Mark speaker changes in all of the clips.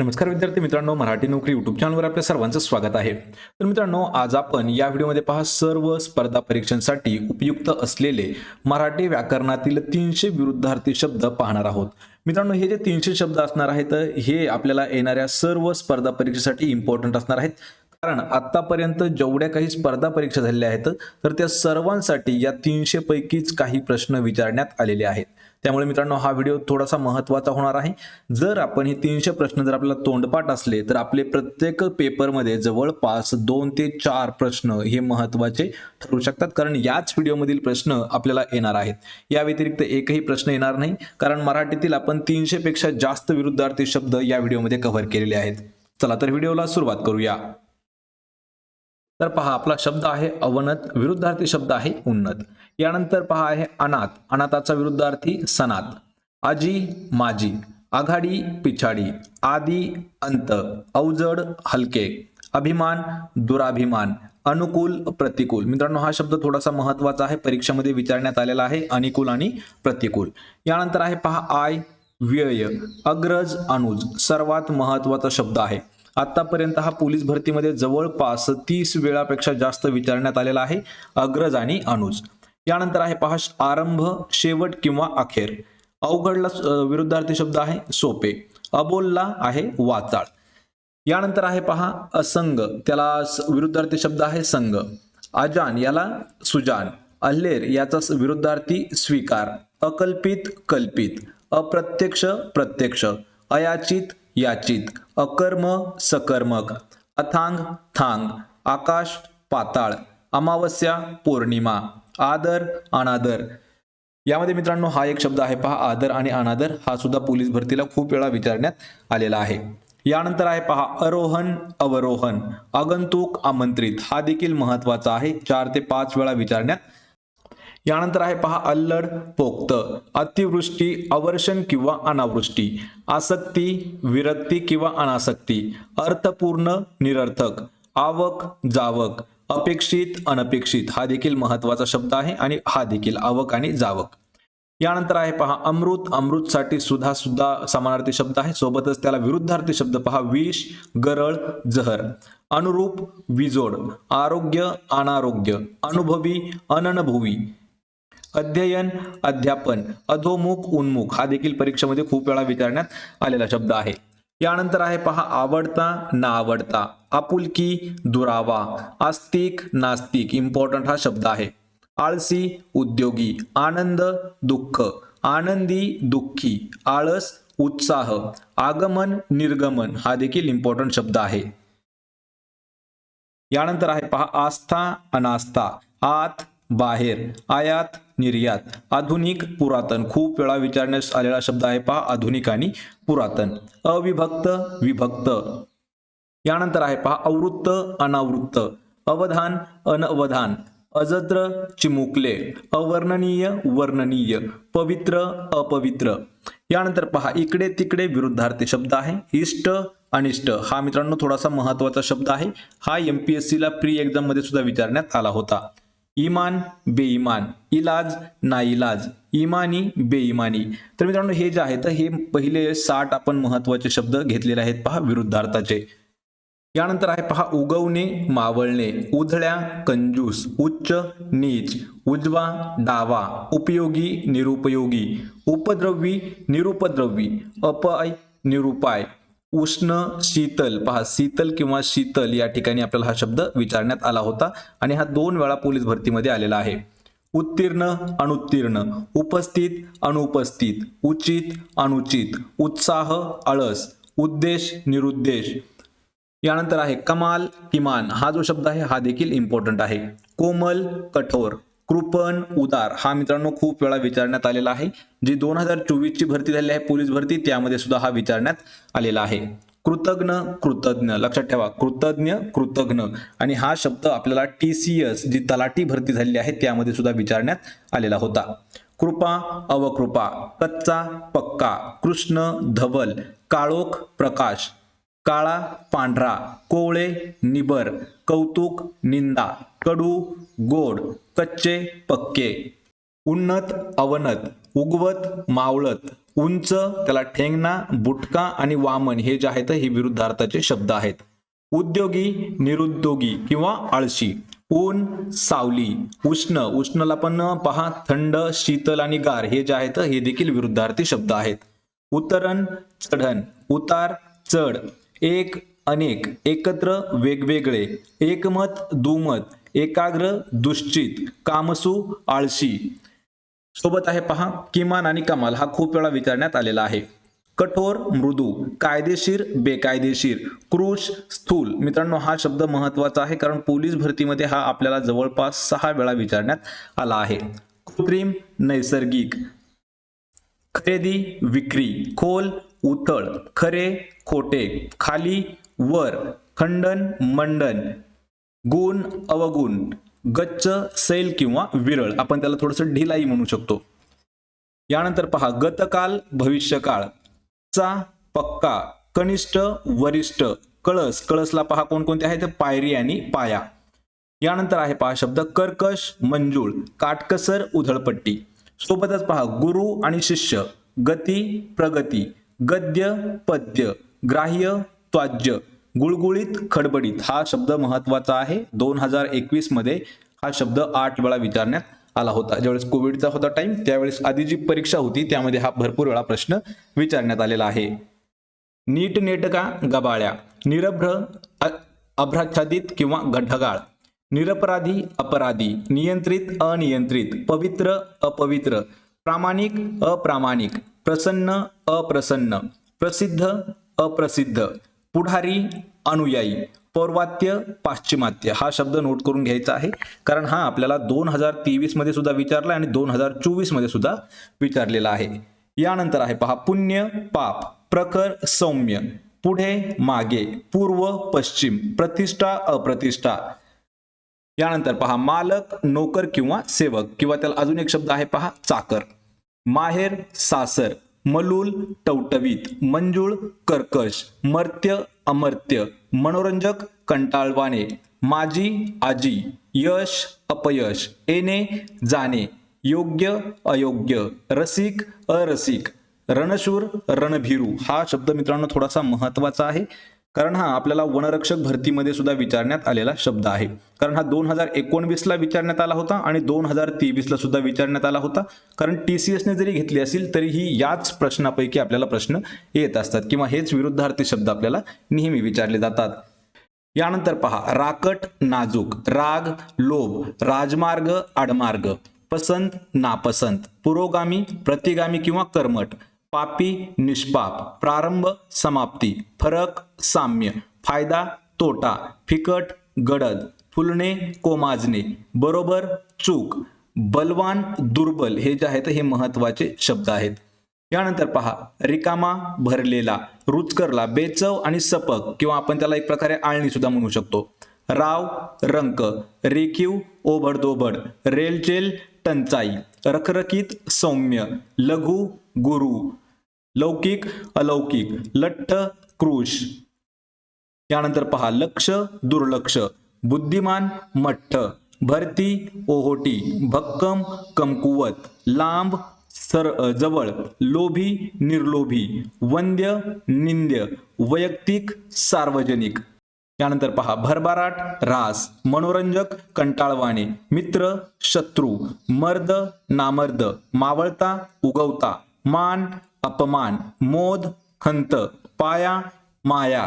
Speaker 1: नमस्कार विद्यार्थी मित्रांनो मराठी नोकरी युट्यूब चॅनलवर आपल्या सर्वांचं स्वागत आहे. तर मित्रांनो आज आपण या व्हिडिओमध्ये पहा सर्व स्पर्धा परीक्षांसाठी उपयुक्त असलेले मराठी व्याकरणातील तीनशे विरुद्धार्थी शब्द पाहणार आहोत. मित्रांनो हे जे तीनशे शब्द असणार आहेत हे आपल्याला येणाऱ्या सर्व स्पर्धा परीक्षेसाठी इम्पॉर्टंट असणार आहेत. कारण आतापर्यंत जेवढ्या काही स्पर्धा परीक्षा झालेल्या आहेत तर त्या सर्वांसाठी या तीनशे पैकीच काही प्रश्न विचारण्यात आलेले आहेत. त्यामुळे मित्रांनो हा व्हिडिओ थोडासा महत्त्वाचा होणार आहे. जर आपण हे तीनशे प्रश्न जर आपल्याला तोंडपाठ असले तर आपले प्रत्येक पेपरमध्ये जवळपास दोन ते चार प्रश्न हे महत्त्वाचे ठरू शकतात. कारण याच व्हिडिओमधील प्रश्न आपल्याला येणार आहेत. या व्यतिरिक्त एकही प्रश्न येणार नाही. कारण मराठीतील आपण तीनशे पेक्षा जास्त विरुद्धार्थी शब्द या व्हिडिओमध्ये कव्हर केलेले आहेत. चला तर व्हिडिओला सुरुवात करूया. तर पहा आपला शब्द आहे अवनत. विरुद्धार्थी शब्द आहे उन्नत. यानंतर पहा आहे अनाथ. अनाथाचा विरुद्धार्थी सनात. आजी माजी. आघाडी पिछाडी. आदी अंत. अवजड हलके. अभिमान दुराभिमान. अनुकूल प्रतिकूल. मित्रांनो हा शब्द थोडासा महत्त्वाचा आहे. परीक्षेमध्ये विचारण्यात आलेला आहे. अनुकूल आणि प्रतिकूल. यानंतर आहे पहा आय व्यय. अग्रज अनुज. सर्वात महत्त्वाचा शब्द आहे. आतापर्यंत हा पोलीस भरतीमध्ये जवळपास तीस वेळापेक्षा जास्त विचारण्यात आलेला आहे. अग्रज आणि अनुज. यानंतर आहे पहा आरंभ शेवट किंवा अखेर. अवघडला विरुद्धार्थी शब्द आहे सोपे. अबोलला आहे वाचाळ. यानंतर आहे पहा असंग. त्याला विरुद्धार्थी शब्द आहे संघ अजान याला सुजान. अल्लेर याचा विरुद्धार्थी स्वीकार. अकल्पित कल्पित. अप्रत्यक्ष प्रत्यक्ष. अयाचित याचित. अकर्म सकर्मक. अथांग थांग. आकाश पाताळ. अमावस्या पौर्णिमा आदर अनादर. यामध्ये मित्रांनो हा एक शब्द आहे पहा आदर आणि अनादर हा सुद्धा पोलीस भरतीला खूप वेळा विचारण्यात आलेला आहे. यानंतर आहे पहा अरोहन अवरोहन आगंतुक आमंत्रित हा देखील महत्त्वाचा आहे चार ते पाच वेळा विचारण्यात. यानंतर आहे पहा अल्लड पोक्त अतिवृष्टी अवर्षण किंवा अनावृष्टी आसक्ती विरक्ती किंवा अनासक्ती अर्थपूर्ण निरर्थक आवक जावक अपेक्षित अनपेक्षित हा देखील महत्त्वाचा शब्द आहे आणि हा देखील आवक आणि जावक. यानंतर आहे पहा अमृत अमृतसाठी सुद्धा सुद्धा समानार्थी शब्द आहे. सोबतच त्याला विरुद्धार्थी शब्द पहा विष गरळ जहर. अनुरूप विजोड आरोग्य अनारोग्य अनुभवी अननुभवी. अध्ययन अध्यापन अधोमुख उन्मुख हा देखील परीक्षेमध्ये खूप वेळा विचारण्यात आलेला शब्द आहे. यानंतर आहे पहा, आवडता ना आवडता आपुलकी, दुरावा, आस्तिक, नास्तिक इम्पॉर्टंट हा शब्द आहे. आळसी, उद्योगी, आनंद, दुःख, आनंदी, दुःखी, आळस, उत्साह, आगमन, निर्गमन हा देखील इम्पॉर्टंट शब्द आहे. यानंतर आहे पहा, आस्था, अनास्था, आत, बाहेर, आयात निर्यात. आधुनिक पुरातन. खूप वेळा विचारण्यास आलेला शब्द आहे पहा आधुनिक आणि पुरातन. अविभक्त विभक्त. यानंतर आहे पहा अवृत्त अनावृत्त. अवधान अनवधान. अजद्र चिमुकले. अवर्णनीय वर्णनीय. पवित्र अपवित्र. यानंतर पहा इकडे तिकडे विरुद्धार्थी शब्द आहे. इष्ट अनिष्ट. हा मित्रांनो थोडासा महत्त्वाचा शब्द आहे. हा एम पी एस सीला प्री एक्झाममध्ये सुद्धा विचारण्यात आला होता. इमान बेईमान इलाज नाईलाज इमानी बेईमानी तर मित्रांनो हे जे आहे तर हे पहिले साठ आपण महत्त्वाचे शब्द घेतलेले आहेत पहा विरुद्धार्थाचे. यानंतर आहे पहा उगवणे मावळणे उधळ्या कंजूस उच्च नीच उजवा डावा उपयोगी निरुपयोगी उपद्रवी निरुपद्रवी अपाय निरुपाय. उष्ण शीतल पहा शीतल किंवा शीतल या ठिकाणी आपल्याला हा शब्द विचारण्यात आला होता आणि हा दोन वेळा पोलीस भरतीमध्ये आलेला आहे. उत्तीर्ण अनुत्तीर्ण. उपस्थित अनुपस्थित. उचित अनुचित. उत्साह आळस. उद्देश निरुद्देश. यानंतर आहे कमाल किमान. हा जो शब्द आहे हा देखील इम्पॉर्टंट आहे. कोमल कठोर. कृपण उदार हा मित्रांनो खूप वेळा विचारण्यात आलेला आहे. जी दोन हजार चोवीसची भरती झाली आहे पोलीस भरती त्यामध्ये सुद्धा हा विचारण्यात आलेला आहे. कृतज्ञ कृतज्ञ लक्षात ठेवा कृतज्ञ कृतज्ञ. आणि हा शब्द आपल्याला टी सी एस जी तलाठी भरती झालेली आहे त्यामध्ये सुद्धा विचारण्यात आलेला होता. कृपा अवकृपा कच्चा पक्का कृष्ण धवल काळोख प्रकाश काळा पांढरा कोवळे निबर कौतुक निंदा कडू गोड कच्चे पक्के. उन्नत अवनत उगवत मावळत. उंच त्याला ठेंगणा बुटका आणि वामन हे जे आहेत हे विरुद्धार्थाचे शब्द आहेत. उद्योगी निरुद्योगी किंवा आळशी. ऊन सावली. उष्ण उष्णला पण पहा थंड शीतल आणि गार हे जे आहेत हे देखील विरुद्धार्थी शब्द आहेत. उतरण चढण उतार चढ. एक अनेक एकत्र वेगवेगळे एकमत दुमत एकाग्र दुश्चित कामसू आळशी. सोबत आहे पहा किमान आणि कमाल हा खूप वेळा विचारण्यात आलेला आहे. कठोर मृदू कायदेशीर बेकायदेशीर क्रूश स्थूल. मित्रांनो हा शब्द महत्त्वाचा आहे कारण पोलीस भरतीमध्ये हा आपल्याला जवळपास सहा वेळा विचारण्यात आला आहे. कृत्रिम नैसर्गिक. खरेदी विक्री. खोल उथळ. खरे खोटे. खाली वर खंडन मंडन गुण अवगुण गच्च सैल किंवा विरळ. आपण त्याला थोडंसं ढिलाई म्हणू शकतो. यानंतर पहा गतकाल भविष्यकाळ चा पक्का कनिष्ठ वरिष्ठ कळस. कळसला पहा कोणकोणते आहेत? पायरी आणि पाया. यानंतर आहे पहा शब्द कर्कश मंजूळ काटकसर उधळपट्टी. सोबतच पहा गुरु आणि शिष्य गती प्रगती गद्य पद्य ग्राह्य त्वाज्य गुळगुळीत खडबडीत हा शब्द महत्त्वाचा आहे दोन हजार एकवीसमध्ये हा शब्द आठ वेळा विचारण्यात आला होता ज्यावेळेस कोविडचा होता टाइम त्यावेळेस आधी जी परीक्षा होती त्यामध्ये हा भरपूर वेळा प्रश्न विचारण्यात आलेला आहे नीट नेटका गबाळ्या निरभ्र अभ्राच्छादित किंवा गढगाळ निरपराधी अपराधी नियंत्रित अनियंत्रित पवित्र अपवित्र प्रामाणिक अप्रामाणिक प्रसन्न अप्रसन्न प्रसिद्ध अप्रसिद्ध पुढारी अनुयायी पौर्वात्य पाश्चिमात्य हा शब्द नोट करून घ्यायचा आहे. कारण हा आपल्याला दोन हजार तेवीसमध्ये सुद्धा विचारला आणि दोन हजार चोवीसमध्ये सुद्धा विचारलेला आहे. यानंतर आहे पहा पुण्य पाप प्रखर सौम्य पुढे मागे पूर्व पश्चिम प्रतिष्ठा अप्रतिष्ठा. यानंतर पहा मालक नोकर किंवा सेवक किंवा त्याला अजून एक शब्द आहे पहा चाकर. माहेर सासर. मलूल टवटवीत मंजूळ कर्कश मर्त्य अमर्त्य मनोरंजक कंटाळवाणे माझी आजी यश अपयश येणे जाणे योग्य अयोग्य रसिक अरसिक रणशूर रणभीरू हा शब्द मित्रांनो थोडासा महत्त्वाचा आहे. कारण हा आपल्याला वनरक्षक भरतीमध्ये सुद्धा विचारण्यात आलेला शब्द आहे. कारण हा दोन हजार एकोणवीसला विचारण्यात आला होता आणि दोन हजार तेवीसला सुद्धा विचारण्यात आला होता. कारण टी सी एसने जरी घेतली असेल तरीही याच प्रश्नापैकी आपल्याला प्रश्न येत असतात किंवा हेच विरुद्धार्थी शब्द आपल्याला नेहमी विचारले जातात. यानंतर पहा राकट नाजूक राग लोभ राजमार्ग आडमार्ग पसंत नापसंत पुरोगामी प्रतिगामी किंवा कर्मठ पापी निष्पाप. प्रारंभ समाप्ती. फरक साम्य. फायदा तोटा. फिकट गडद. फुलणे कोमाजणे. बरोबर चूक. बलवान दुर्बल. हे जे आहेत हे महत्त्वाचे शब्द आहेत. यानंतर पहा. रिकामा भरलेला. रुचकरला. बेचव आणि सपक. किंवा आपण त्याला एक प्रकारे आळणी सुद्धा म्हणू शकतो. राव रंक. रेखीव ओबडदोबड. रेलचेल टंचाई. रखरखीत सौम्य. लघु गुरु. लौकिक अलौकिक लठ्ठ क्रूश. यानंतर पहा लक्ष दुर्लक्ष बुद्धिमान मठ्ठ भरती ओहोटी भक्कम कमकुवत लांब सर जवळ लोभी निर्लोभी वंद्य निंद्य वैयक्तिक सार्वजनिक. यानंतर पहा भरभराट रास मनोरंजक कंटाळवाणे मित्र शत्रू मर्द नामर्द मावळता उगवता मान अपमान मोद खंत पाया माया.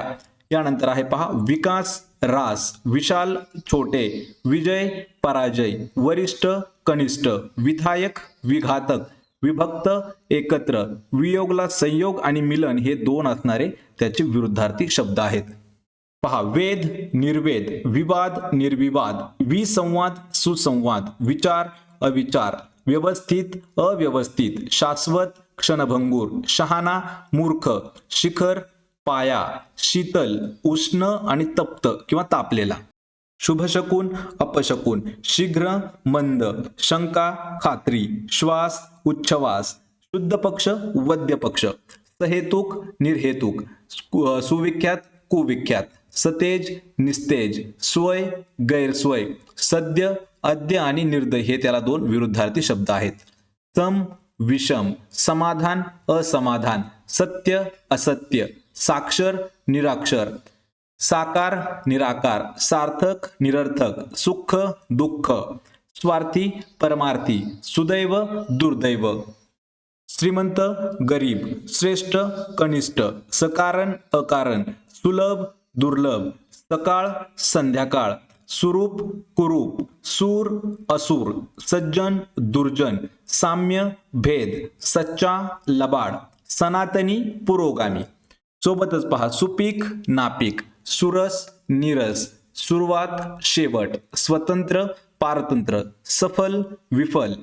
Speaker 1: यानंतर आहे पहा विकास रास विशाल छोटे विजय पराजय वरिष्ठ कनिष्ठ विधायक विघातक विभक्त एकत्र वियोगला संयोग आणि मिलन हे दोन असणारे त्याचे विरुद्धार्थी शब्द आहेत. पहा वेद निर्वेद विवाद निर्विवाद विसंवाद सुसंवाद विचार अविचार व्यवस्थित अव्यवस्थित शाश्वत क्षणभंगूर शहाणा मूर्ख शिखर पाया शीतल उष्ण आणि तप्त किंवा तापलेला. शुभशकून अपशकून शीघ्र मंद शंका खात्री श्वास उच्छवास शुद्ध पक्ष वद्य पक्ष सहेतुक निर्हेतुक सुविख्यात कुविख्यात सतेज निस्तेज स्वय गैरस्वय सद्य अद्य आणि निर्दय हे त्याला दोन विरुद्धार्थी शब्द आहेत. सम विषम समाधान असमाधान सत्य असत्य साक्षर निराक्षर. साकार निराकार सार्थक निरर्थक सुख दुःख. स्वार्थी परमार्थी सुदैव दुर्दैव. श्रीमंत गरीब श्रेष्ठ कनिष्ठ सकारण अकारण सुलभ दुर्लभ सकाळ संध्याकाळ. सुरूप कुरूप सूर असुर सज्जन दुर्जन साम्य भेद सच्चा लबाड सनातनी पुरोगामी. सोबतच पहा सुपीक नापीक सुरस निरस सुरुवात शेवट स्वतंत्र पारतंत्र सफल विफल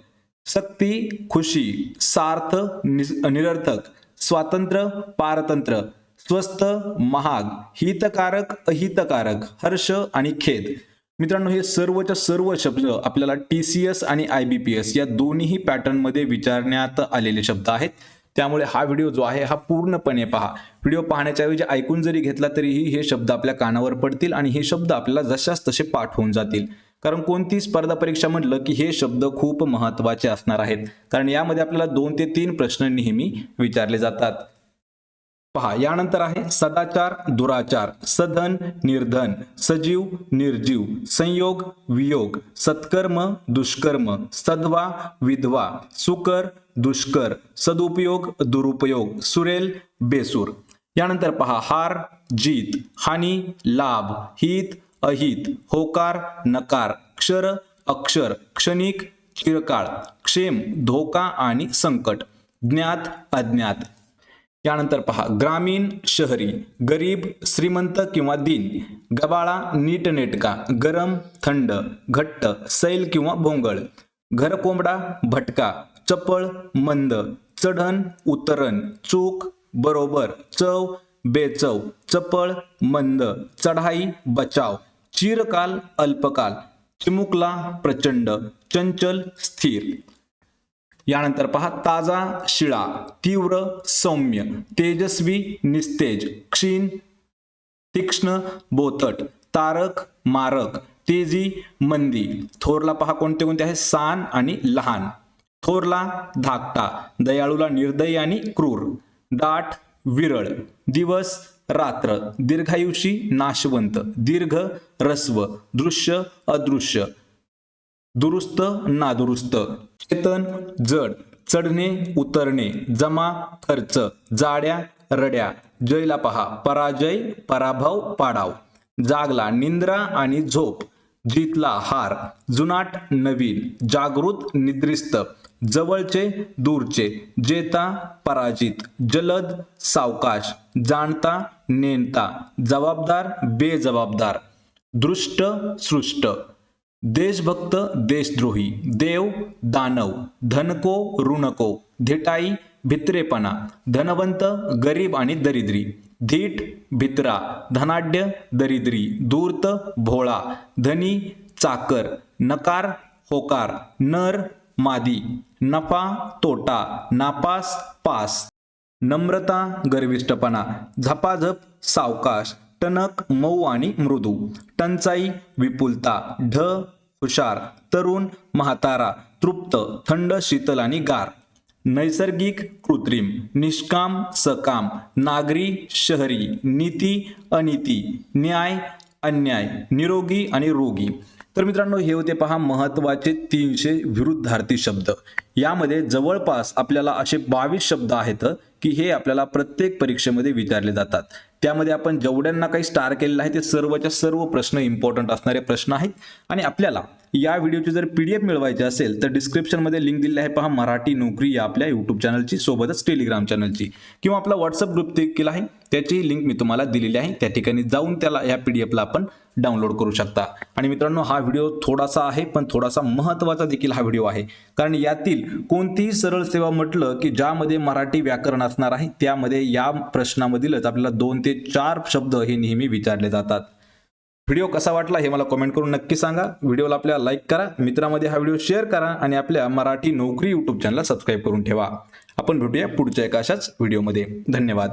Speaker 1: सक्ती खुशी सार्थ निरर्थक स्वातंत्र्य पारतंत्र स्वस्त महाग हितकारक अहितकारक हर्ष आणि खेद. मित्रांनो हे सर्वच्या सर्व शब्द आपल्याला टी सी एस आणि आय बी पी एस या दोन्ही पॅटर्नमध्ये विचारण्यात आलेले शब्द आहेत. त्यामुळे हा व्हिडिओ जो आहे हा पूर्णपणे पहा. व्हिडिओ पाहण्याच्या ऐवजी ऐकून जरी घेतला तरीही हे शब्द आपल्या कानावर पडतील आणि हे शब्द आपल्याला जशाच तसे पाठ होऊन जातील. कारण कोणती स्पर्धा परीक्षा म्हटलं की हे शब्द खूप महत्त्वाचे असणार आहेत. कारण यामध्ये आपल्याला दोन ते तीन प्रश्न नेहमी विचारले जातात. पहा यानंतर आहे सदाचार दुराचार सधन निर्धन सजीव निर्जीव संयोग वियोग सत्कर्म दुष्कर्म सद्वा विधवा सुकर दुष्कर सदुपयोग दुरुपयोग सुरेल बेसूर. यानंतर पहा हार जीत हानी लाभ हित अहित होकार नकार क्षर अक्षर क्षणिक चिरकाळ क्षेम धोका आणि संकट. ज्ञात अज्ञात. यानंतर पहा ग्रामीण शहरी गरीब श्रीमंत किंवा दिन गबाळा नीटनेटका गरम थंड घट्ट सैल किंवा भोंगळ घरकोंबडा भटका चपळ मंद चढण उतरण चूक बरोबर चव बेचव चपळ मंद चढाई बचाव चिरकाल अल्पकाल चिमुकला प्रचंड चंचल स्थिर. यानंतर पहा ताजा शिळा तीव्र सौम्य तेजस्वी निस्तेज क्षीण तीक्ष्ण बोतट तारक मारक तेजी मंदी. थोरला पहा कोणते कोणते आहे? सान आणि लहान. थोरला धाकटा दयाळूला निर्दयी आणि क्रूर. दाट विरळ. दिवस रात्र. दीर्घायुषी नाशवंत. दीर्घ रस्व. दृश्य अदृश्य. दुरुस्त नादुरुस्त. चेतन जड. चढणे उतरणे. जमा खर्च. जाड्या रड्या. जयला पहा. पराजय पराभव पाडाव. जागला निंद्रा आणि झोप. जितला हार. जुनाट नवीन. जागृत निद्रिस्त. जवळचे दूरचे. जेता पराजित. जलद सावकाश. जाणता नेणता. जबाबदार बेजबाबदार. दृष्ट सृष्ट. देशभक्त देशद्रोही देव दानव धनको ऋणको धिटाई भित्रेपणा धनवंत गरीब आणि दरिद्री धीट भित्रा धनाढ्य दरिद्री धूर्त भोळा धनी चाकर नकार होकार नर मादी नफा तोटा नापास पास नम्रता गर्विष्टपणा झपाझप सावकाश टणक मऊ आणि मृदू. टंचाई विपुलता ढ हुशार तरुण म्हातारा तृप्त थंड शीतल आणि गार. नैसर्गिक कृत्रिम निष्काम सकाम नागरी शहरी नीती अनिती न्याय अन्याय निरोगी आणि रोगी. तर मित्रांनो हे होते पहा महत्त्वाचे तीनशे विरुद्धार्थी शब्द. यामध्ये जवळपास आपल्याला असे बावीस शब्द आहेत की हे आपल्याला प्रत्येक परीक्षेमध्ये विचारले जातात. त्यामध्ये आपण जेवढ्यांना काही स्टार केलेलं आहे ते सर्वच्या सर्व प्रश्न इम्पॉर्टंट असणारे प्रश्न आहेत. आणि आपल्याला या व्हिडिओची जर पी डी एफ मिळवायची असेल तर डिस्क्रिप्शनमध्ये लिंक दिली आहे पहा मराठी नोकरी या आपल्या यूट्यूब चॅनलची सोबतच टेलिग्राम चॅनलची किंवा आपला व्हॉट्सअप ग्रुप देखील आहे त्याची लिंक मी तुम्हाला दिलेली आहे. त्या ठिकाणी जाऊन त्याला या पी डी एफला आपण डाउनलोड करू शकता. आणि मित्रांनो हा व्हिडिओ थोडासा आहे पण थोडासा महत्त्वाचा देखील हा व्हिडिओ आहे. कारण यातील कोणतीही सरळ सेवा म्हटलं की ज्यामध्ये मराठी व्याकरण असणार आहे त्यामध्ये या प्रश्नामधीलच आपल्याला दोन ते चार शब्द हे नेहमी विचारले जातात. व्हिडिओ कसा वाटला हे मला कमेंट करून नक्की सांगा. व्हिडिओला आपल्या लाईक करा. मित्रामध्ये हा व्हिडिओ शेअर करा आणि आपल्या मराठी नोकरी यूट्यूब चॅनलला सबस्क्राईब करून ठेवा. आपण भेटूया पुढच्या एका अशाच व्हिडिओमध्ये धन्यवाद.